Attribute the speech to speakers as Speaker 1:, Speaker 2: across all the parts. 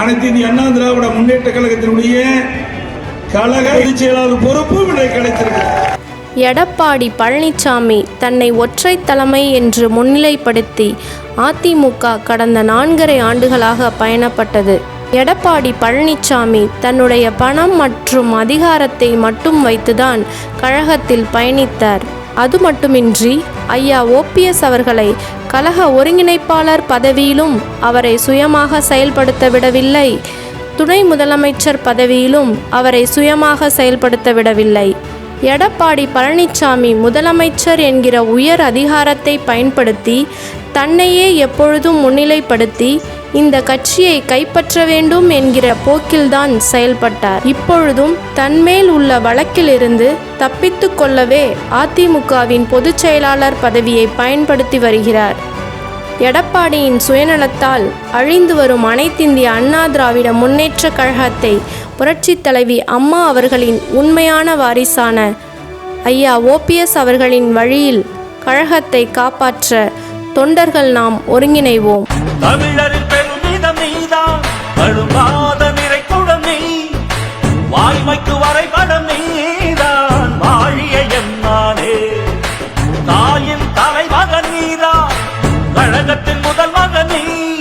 Speaker 1: அனைத்து இந்திய அண்ணா திராவிட முன்னேற்ற கழகத்தினுடைய கழக செயலாளர் பொறுப்பும் இன்றைக்கு கிடைத்திருக்கிறது.
Speaker 2: எடப்பாடி பழனிசாமி தன்னை ஒற்றை தலைமை என்று முன்னிலைப்படுத்தி அதிமுக கடந்த நான்கரை ஆண்டுகளாக பயணப்பட்டது. எடப்பாடி பழனிசாமி தன்னுடைய பணம் மற்றும் அதிகாரத்தை மட்டும் வைத்துதான் கழகத்தில் பயணித்தார். அது மட்டுமின்றி ஐயா ஓபிஎஸ் அவர்களை கழக ஒருங்கிணைப்பாளர் பதவியிலும் அவரை சுயமாக செயல்படுத்த விடவில்லை. துணை முதலமைச்சர் பதவியிலும் அவரை சுயமாக செயல்படுத்த விடவில்லை. எடப்பாடி பழனிசாமி முதலமைச்சர் என்கிற உயர் அதிகாரத்தை பயன்படுத்தி தன்னையே எப்பொழுதும் முன்னிலைப்படுத்தி இந்த கட்சியை கைப்பற்ற வேண்டும் என்கிற போக்கில்தான் செயல்பட்டார். இப்பொழுதும் தன்மேல் உள்ள வழக்கிலிருந்து தப்பித்து கொள்ளவே அதிமுகவின் பொதுச் செயலாளர் பதவியை பயன்படுத்தி வருகிறார். எடப்பாடியின் சுயநலத்தால் அழிந்து வரும் அனைத்திந்திய அண்ணா திராவிட முன்னேற்ற கழகத்தை புரட்சித் தலைவி அம்மா அவர்களின் உண்மையான வாரிசான ஐயா ஓபிஎஸ் அவர்களின் வழியில் கழகத்தை காப்பாற்ற தொண்டர்கள் நாம் ஒருங்கிணைவோம்.
Speaker 3: கழகத்தின் முதல் மகன் நீ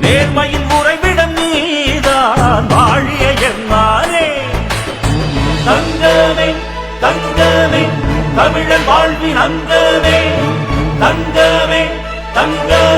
Speaker 3: நேர்மையின் உறைவிடம் நீதான் வாழிய என்னாரே. தங்கமே தங்கமே தமிழன் வாழ்வின் அங்கமே. தங்கமே தங்க